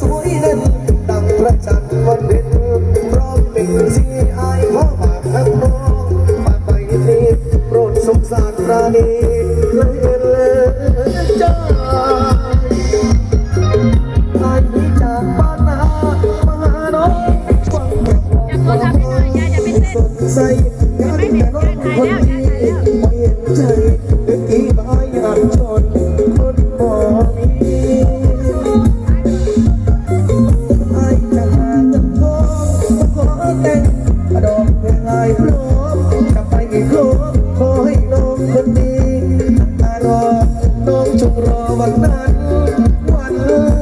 สวยเด่นดังพระจันวันเพ็ญพร้อมเป็นสีอายขอฝากทั้งน้องฝากไปที่โปรดสงสารราณีเลยเลยจ้าไอ้จากบ้านนามาหาน้องหวังว่าสดใสงานแต่น้องคนดีไม่เห็นใจเด็กอีบ้าอยากชน ดอกเพลงลายพร้อมจะไปอีกครบขอให้น้องคนดีอารอน้องจงรอวันนั้นวัน